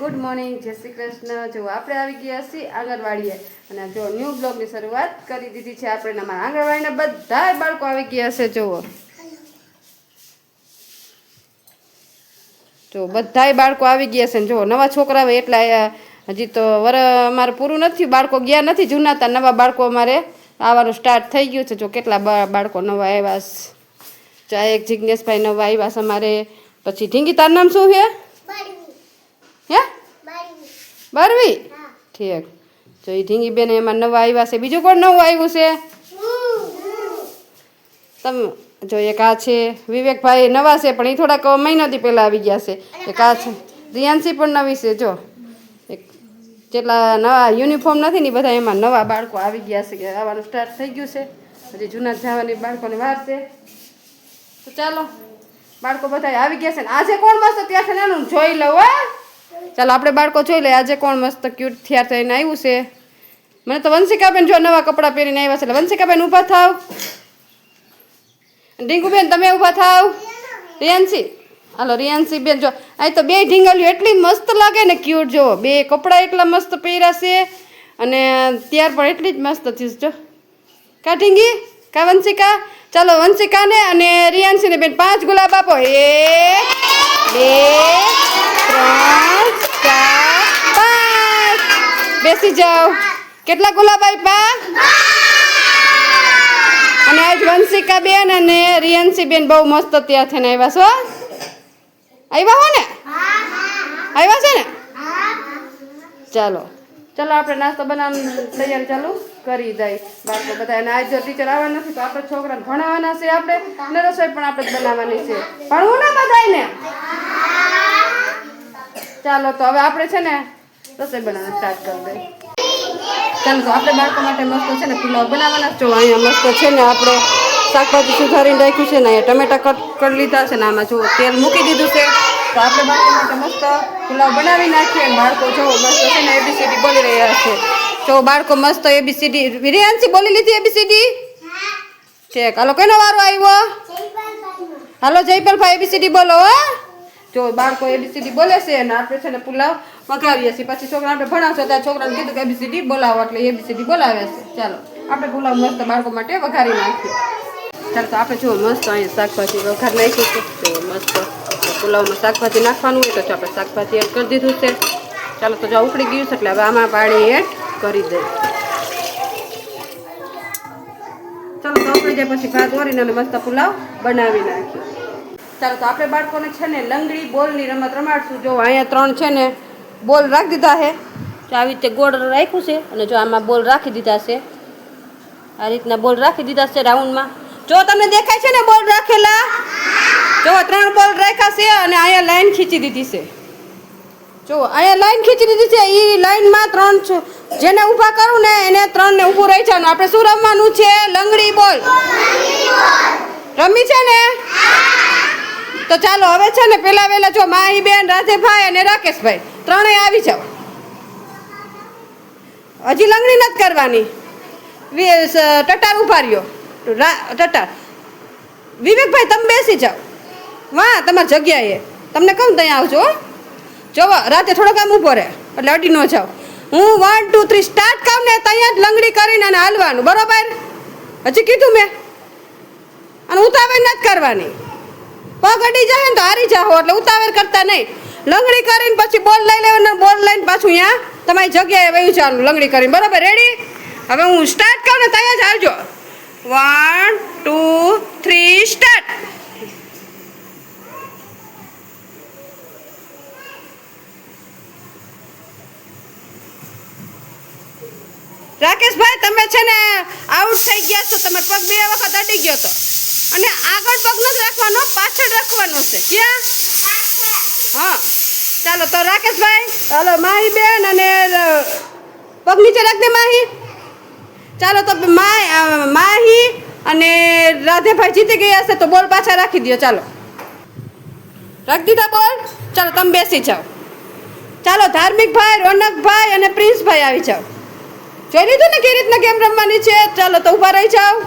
Good morning જય શ્રી કૃષ્ણ. જો આપણે આવી ગયા છીએ આંગણવાડીએ, અને જો ન્યૂ બ્લોગની શરૂઆત કરી દીધી છે આપણે અમારા આંગણવાડીના બધા બાળકો આવી ગયા છે, જુઓ. જો બધા બાળકો આવી ગયા છે જો નવા છોકરા આવે એટલા હજી તો વર, અમારે પૂરું નથી, બાળકો ગયા નથી જૂના હતા નવા બાળકો અમારે આવવાનું સ્ટાર્ટ થઈ ગયું છે. જો કેટલા બાળકો નવા આવ્યા છે. જો એક જિજ્ઞેશભાઈ નવા આવ્યા છે અમારે. પછી ઢીંગી તાર નામ શું છે? હે? બારવી. ઠીક. જો એ ઢીંગી બેન એમાં નવા આવ્યા છે. બીજું કોણ નવું આવ્યું છે? તમે જો એક આ છે વિવેકભાઈ નવા છે પણ એ થોડાક મહિનાથી પહેલાં આવી ગયા છે. એક આ છે. રિયાન્સી પણ નવી છે જો. એક જેટલા નવા યુનિફોર્મ નથી ને બધા એમાં નવા બાળકો આવી ગયા છે કે આવવાનું સ્ટાર્ટ થઈ ગયું છે. હજી જૂના જવાની બાળકોની વાર છે. તો ચાલો બાળકો બધા આવી ગયા છે ને. આજે કોણ મસ્ત ત્યાં છે એનું જોઈ લઉં હો. ચાલો, આપણે બાળકો જોઈ લઈએ, આજે કોણ મસ્ત ક્યુટ થયા થઈને આવ્યું છે. મને તો વંશિકાબેન જો નવા કપડાં પહેરીને આવ્યા છે, એટલે વંશિકાબેન ઊભા થાવ. ડીંગુબેન તમે ઊભા થાવ. રિયાન્સી હાલો રિયાન્સી બેન જો અહીં તો બે ઢીંગલીઓ એટલી મસ્ત લાગે ને ક્યુટ જો, બે કપડાં એટલા મસ્ત પહેર્યા છે, અને ત્યાર પણ એટલી જ મસ્ત થઈશ જો. કા ઢીંગી? કા વંશિકા? ચાલો, વંશિકાને અને રિયાન્સીને બેન પાંચ ગુલાબ આપો. એ બે ત્રણ ચાર પાંચ બેસી જાઓ. કેટલા ગુલાબ આપ્યા અને આજ વંશિકા બેન અને રિયાન્સી બેન બહુ મસ્ત ત્યાં થઈને આવ્યા છો. આવ્યા હો ને? આવ્યા છે ને? ચાલો. ચાલો, આપણે નાસ્તો બનાવવાની તૈયારી ચાલુ કરી દઈ બાળકો બધા અને આજ ટીચર આવવાના નથી, તો આપણે છોકરાને ભણાવવાના છે આપણે. ને રસોઈ પણ આપણે જ બનાવવાની છે. ભણવું ને બધાયને? ચાલો તો હવે આપણે છે ને રસોઈ બનાવવાનું સ્ટાર્ટ કરી દઈએ. ચાલો તો આપણે બાળકો માટે મસ્ત છે ને પુલાવ બનાવવાના. જો અહીંયા મસ્ત છે ને આપણે શાકભાજી સુધારીને રાખ્યું છે ને અહીંયા ટમેટા કટ કરી લીધા છે ને આમાં જો તેલ મૂકી દીધું છે. તો આપણે બાળકો માટે મસ્ત પુલાવ બનાવી નાખીએ બાળકો જો મસ્ત છે ને એબીસીડી બોલી રહ્યા છે. જો બાળકો મસ્ત એબીસીડી વિરિયાંશી બોલી લીધી એબીસીડી ચેક. હાલો કેનો વારો આવ્યો? હાલો જયપાલભાઈ એબીસીડી બોલો હો. જો બાળકો એબીસીડી બોલે છે અને આપણે છે ને પુલાવ મગાવીએ છીએ. પછી છોકરા આપણે ભણાવશો ત્યાં છોકરાને કીધું કે એબીસીડી બોલાવો એટલે એબીસીડી બોલાવે છે. ચાલો, આપણે પુલાવ મસ્ત બાળકો માટે વઘારી નાખીએ. ચાલો, તો આપણે જો મસ્ત અહીંયા શાકભાજી વઘાર નાખ્યું છે. જો મસ્ત પુલાવમાં શાકભાજી નાખવાનું હોય તો આપણે શાકભાજી એડ કરી દીધું છે. ચાલો, તો જો ઉકળી ગયું છે એટલે હવે આમાં પાણી એડ કરી દઈએ. ચાલો, તો ઉકળી જાય પછી ભાત અને મસ્ત પુલાવ બનાવી નાખીએ. ચાલો તો આપણે બાળકોને છે ને લંગડી, બોલની રમત રમાડશું. જો અહીંયા ત્રણ છે ને, બોલ રાખી દીધા છે. જો આવી રીતે ગોળ રાખ્યું છે અને જો આમાં બોલ રાખી દીધા છે. આ રીતના બોલ રાખી દીધા છે રાઉન્ડમાં. જો તમને દેખાય છે ને બોલ રાખેલા? જો ત્રણ બોલ રાખ્યા છે અને અહીંયા લાઈન ખીચી દીધી છે. જો અહીંયા લાઈન ખીચી દીધી છે એ લાઈનમાં ત્રણ જેને ઊભા કરું ને, એને ત્રણને ઊભું રહી જવાનું આપણે શું રમવાનું છે? લંગડી બોલ. રમી છે ને? તો ચાલો, હવે છે ને પેલા વેલા જો માહી બેન રાધેભાઈ અને રાકેશભાઈ ત્રણેય આવી જાઓ. હજી લંગણી નથી કરવાની. ટટાર ઊભા રહ્યો. ટટાર. વિવેકભાઈ, તમે બેસી જાઓ. વાહ, તમારી જગ્યાએ. તમને કહું ત્યાં આવજો. જોવો, રાતે થોડો કામ ઊભો રહે, એટલે અડી ન જાઓ. હું વન ટુ થ્રી સ્ટાર્ટ કામ ને ત્યાં જ લંગડી કરીને અને હાલવાનું, બરોબર? હજી કીધું મેં. અને ઉતાવળ નથી કરવાની. પગ અડી જાય ને તો હારી જાઓ એટલે ઉતાવળ કરતા નહીં. લંગડી કરીને પછી બોલ લઈ લેવાનો બોલ લઈને પાછું અહીંયા તમારી જગ્યાએ વયું ચાલુ લંગડી કરીને. બરાબર રેડી હવે હું સ્ટાર્ટ કરું ને ત્યાં જ આવજો. વન ટુ થ્રી સ્ટાર્ટ રાકેશભાઈ, તમે છે ને આઉટ થઈ ગયા છો, તમારો પગ બે વખત અટી ગયો તો. અને આગળ પગ નથી રાખવાનો, પાછળ રાખવાનો છે. ક્યાં? હા. ચાલો, તો રાકેશભાઈ ચાલો માહી બેન અને પગ નીચે રાખ દે માહી. ચાલો, તો માહી અને રાધેભાઈ જીતી ગયા હશે તો બોલ પાછા રાખી દો ચાલો. રાખી દીધા બોલ. ચાલો, તમે બેસી જાઓ. ચાલો ધાર્મિકભાઈ રોનકભાઈ અને પ્રિન્સભાઈ આવી જાઓ. જોઈ લીધું ને કેવી રીતના ગેમ રમવાની છે? ચાલો, તો ઊભા રહી જાઓ.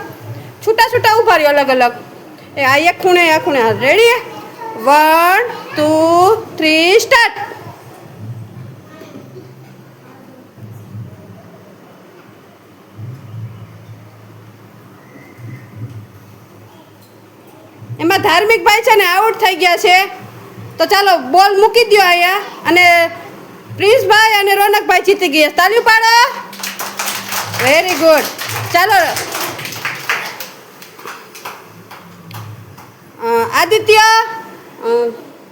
છૂટા છૂટા ઊભા રહ્યો અલગ અલગ. એ આ એક ખૂણે, આ ખૂણે. Ready one two three start એમાં ધાર્મિક ભાઈ છે ને આઉટ થઈ ગયા છે. તો ચાલો બોલ મૂકી દો અહીંયા. અને પ્રિન્સભાઈ અને રોનકભાઈ જીતી ગયા. તાલી પાડો. વેરી ગુડ ચાલો આદિત્ય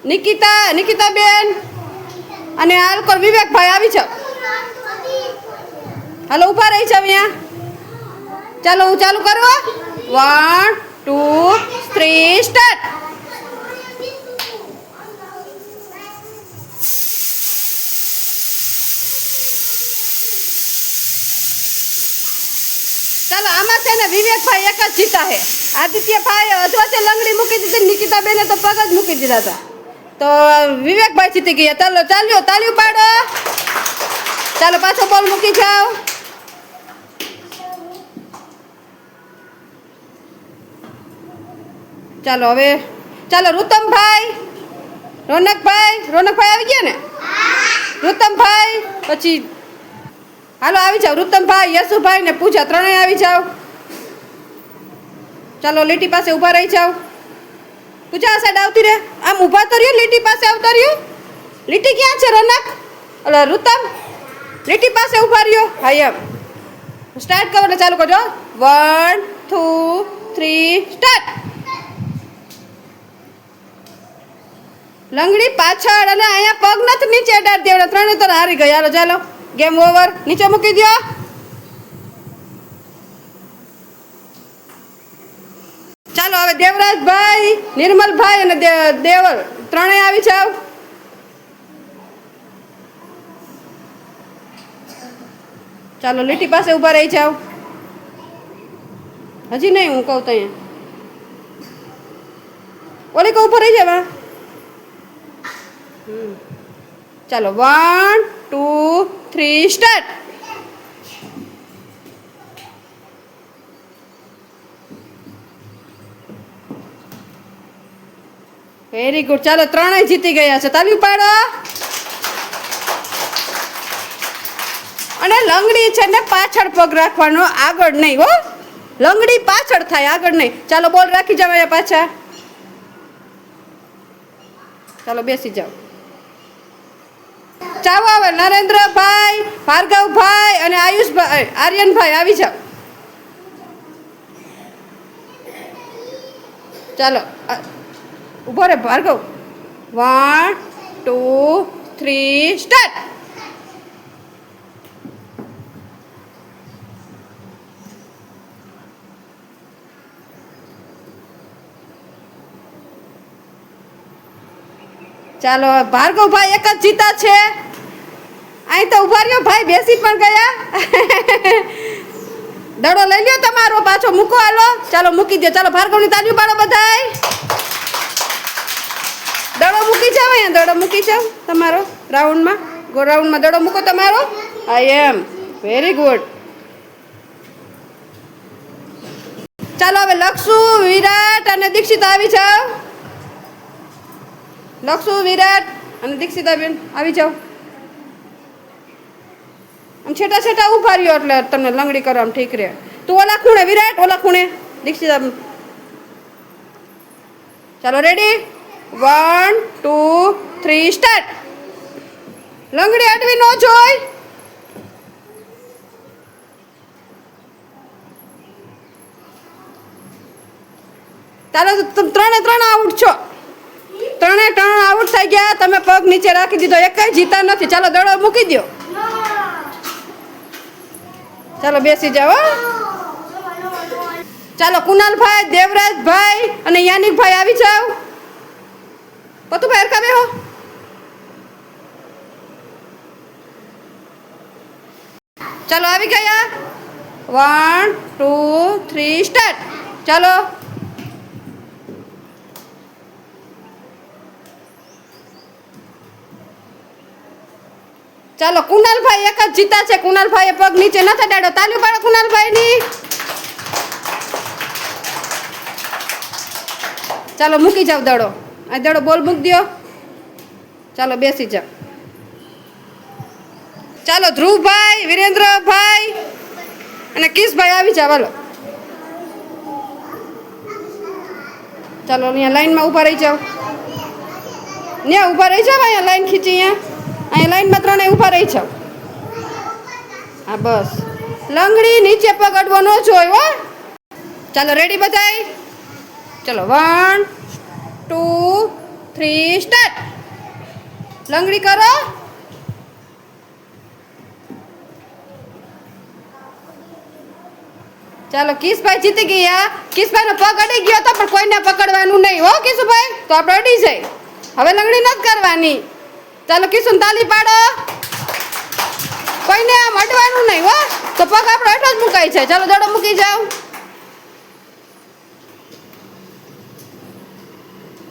નિકિતા, નિકિતાબેન અને આલકોર વિવેકભાઈ આવી જાઓ હાલો, ઊભા રહી જાવ અહીંયા. ચાલો, હું ચાલુ કરો વન ટુ થ્રી સ્ટાર્ટ ચાલો, આમાં છે ને વિવેકભાઈ એક જ જીતા છે. આદિત્યભાઈ અથવા તે લંગડી મૂકી દીધી, નિકિતાબેને તો પગ જ મૂકી દીધા હતા. તો વિવેકભાઈ જીતી ગયા. ચાલો, ચાલ્યો તાળી પાડો. ચાલો, પાછો બોલ મૂકી જાઓ. ચાલો, હવે, ચાલો, રૂતમભાઈ, રોનકભાઈ રોનકભાઈ આવી ગયા ને? રુતમભાઈ, પછી, હાલો, આવી જાઓ. રુતમભાઈ, યશુભાઈ ને પૂજા ત્રણેય આવી જાઓ. ચાલો, લીટી પાસે ઊભા રહી જાઓ. પૂજા, આ સાઈડ આવતી રે આમ ઊભા તો રહ્યો, લીટી પાસે આવતા રહ્યો. લીટી ક્યાં છે, રોનક? ઓલા રુતમ? લીટી પાસે ઊભા રહ્યો. હા એમ. સ્ટાર્ટ કરો એટલે ચાલુ કરજો. વન ટુ થ્રી સ્ટાર્ટ લંગડી પાછળ અને અહીંયા પગ નથી, નીચે અડાડ દેવડા. ત્રણે તો હારી ગયા. ચાલો. ગેમ ઓવર નીચે મૂકી દો ચાલો હવે દેવરાજભાઈ, નિર્મલભાઈ અને દેવર ત્રણેય આવી જાવ ચાલો, લીટી પાસે ઊભા રહી જાવ હજી નહીં, હું કહું તો અહીંયા. ઓલી કહું, ઊભા રહી જવા ચાલો, one, two, three, start. Very good ચાલો, ત્રણેય જીતી ગયા છે. તાલી પાડો અને લંગડી છે ને પાછળ પગ રાખવાનો, આગળ નહીં, હો. લંગડી પાછળ થાય, આગળ નહીં. ચાલો, બોલ, રાખી જાવ અહીંયા પાછા. ચાલો, બેસી જાઓ. ચાવો આવે નરેન્દ્રભાઈ, ભાર્ગવભાઈ અને આયુષભાઈ, આર્યનભાઈ, આવી જાઓ. ચાલો ઊભો રે Bhargav. One two three start ચાલો, ભાર્ગવભાઈ એક જ જીતા છે. અહીં તો ઊભા રહ્યો, ભાઈ બેસી પણ ગયા. દડો લઈ લ્યો તમારો, પાછો મૂકો હાલો. ચાલો, મૂકી દો ચાલો, ભાર્ગવની તાલીઓ પાડો બધાય. દડો મૂકી જાવ અહીંયા, દડો મૂકી જાવ તમારો રાઉન્ડમાં. ગો, રાઉન્ડમાં દડો મૂકો તમારો. આઈ એમ. વેરી ગુડ ચાલો, હવે લક્ષુ, વિરાટ અને દીક્ષિત આવી જાવ લક્ષુ, વિરાટ અને દીક્ષિતાબેન આવી જાઓ. આમ છેટા છેટા ઊભા રહ્યો એટલે તમને લંગડી કરો આમ ઠીક રહે. તું ઓલા ખૂણે, વિરાટ ઓલા ખૂણે. દીક્ષિતા ચાલો ready one two three start લંગડી આટવી ન જોઈ. ચાલો ત્રણે ત્રણ આઉટ છો. ત્રણે ત્રણ આઉટ થઈ ગયા, તમે પગ નીચે રાખી દીધો એક જીતા નથી. ચાલો દડો મૂકી દો ચાલો બેસી જાઓ. ચાલો કુનાલભાઈ દેવરાજભાઈ અને યાનિકભાઈ આવી જાઓ. પતુભાઈ હરકા હો ચાલો આવી ગયા વન ટુ થ્રી સ્ટાર્ટ ચાલો ચાલો કુનાલભાઈ એક જ જીતા છે કુનાલભાઈએ પગ નીચે ન થડાડો તાલી પાડો કુનાલભાઈની ચાલો, મૂકી જાવ દડો. આ દડો બોલ મૂક દો ચાલો બેસી જાવ ચાલો ધ્રુવભાઈ, વિરેન્દ્રભાઈ અને કિશભાઈ આવી જાવ હાલો. ચાલો અહીંયા લાઈનમાં ઊભા રહી જાઓ. ને ઊભા રહી જાઓ અહીંયા લાઈન ખીચી અહીંયા. અહીંયા લાઈનમાં ત્રણેય ઊભા રહી જાઓ. હા, બસ. લંગડી નીચે પકડવો ન જોયો ચાલો રેડી બધાય? ચલો વન ટુ થ્રી સ્ટાર્ટ લંગડી કરો. ચાલો, કિસભાઈ જીતી ગયા કિસભાઈનો પગ અડી ગયો તો પણ કોઈને પકડવાનું નહીં. હો કિશુભાઈ તો આપણે અડી જાય હવે લંગડી નથી કરવાની. ચાલો કિશુને તાલી પાડો. કોઈને આમ અડવાનું નહીં, હો? તો પગ આપણો એટલો જ મુકાય છે ચાલો, દડો મૂકી જાઓ.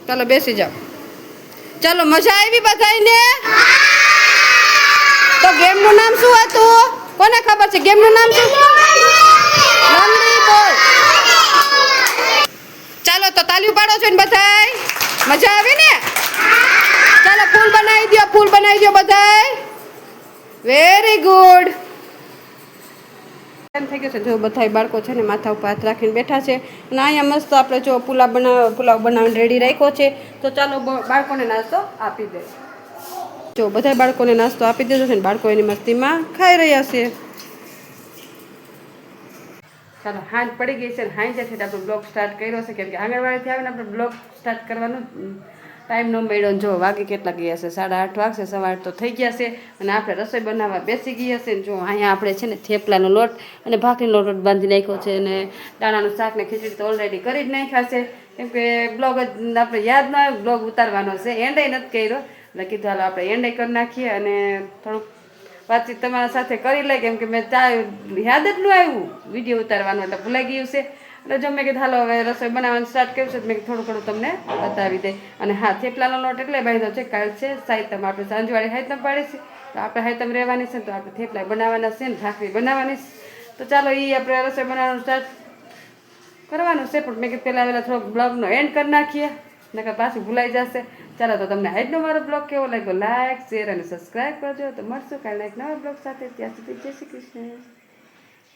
ચાલો બેસી જાઓ. ચાલો મજા આવી બધાને તો ગેમનું નામ શું હતું? કોને ખબર છે? ગેમનું નામ શું? ચાલો તો તાલી પાડો છો ને બધાય? મજા આવી ને? ચાલો ફૂલ બનાવી દો ફૂલ બનાવી દો બધાય. વેરી ગુડ થઈ ગયું છે. જો બધાય બાળકો છે ને માથા ઉપર હાથ રાખીને બેઠા છે. અને અહીંયા મસ્ત આપણે જો પુલાવ બનાવ પુલાવ બનાવીને રેડી રાખ્યો છે. તો ચાલો બાળકોને નાસ્તો આપી દે. જો બધા બાળકોને નાસ્તો આપી દીધો છે ને બાળકો એની મસ્તીમાં ખાઈ રહ્યા છે. ચાલો, હાંજ પડી ગઈ છે હાંજે છે આપણે બ્લોગ સ્ટાર્ટ કર્યો છે. કેમ કે આંગણવાડીથી આવીને આપણે બ્લોગ સ્ટાર્ટ કરવાનું ટાઈમ ન મળ્યો જો વાગે કેટલા ગયા છે? સાડા આઠ વાગશે, સવાર તો થઈ ગયા છે. અને આપણે રસોઈ બનાવવા બેસી ગયા છે. જો અહીંયા આપણે છે ને થેપલાનો લોટ અને ભાખરીનો લોટ બાંધી નાખ્યો છે અને દાણાનું શાક ને ખીચડી તો ઓલરેડી કરી જ નાખ્યા છે. કેમ કે બ્લોગ જ આપણે યાદ ન આવ્યો બ્લોગ ઉતારવાનો છે. એન્ડે નથી કર્યો. એટલે કીધું, હાલો, આપણે એન્ડે કરી નાખીએ અને થોડુંક વાતચીત તમારા સાથે કરી લે કેમ કે મેં યાદ જ ન આવ્યું. વીડિયો ઉતારવાનું એટલે ભૂલાઈ ગયું છે. એટલે મેં કીધું, હાલો, હવે રસોઈ બનાવવાનું સ્ટાર્ટ કર્યું છે મેં થોડું ઘણું તમને બતાવી દે. અને હા, થેપલાનો લોટ એટલે બાંધ્યો છે, કાલ છે, સાહિત્યમ આપણે સાંજવાળી હાઈતમ પાડી છે. તો આપણે હાઈતમ રહેવાની છે તો આપણે થેપલા બનાવવાના છે ને, ભાખરી બનાવવાની છે. તો ચાલો એ આપણે રસોઈ બનાવવાનું સ્ટાર્ટ કરવાનું છે, પણ મેં કીધું, પહેલાં પહેલાં થોડોક બ્લોગનો એન્ડ કરી નાખીએ, નકર પાછું ભૂલાઈ જશે. ચાલો, તો તમને આજનો મારો બ્લોગ કેવો લાગ્યો? લાઈક, શેર અને સબસ્ક્રાઈબ કરજો. તો મળશું કાલે એક નવા બ્લોગ સાથે. ત્યાં સુધી જય શ્રી કૃષ્ણ.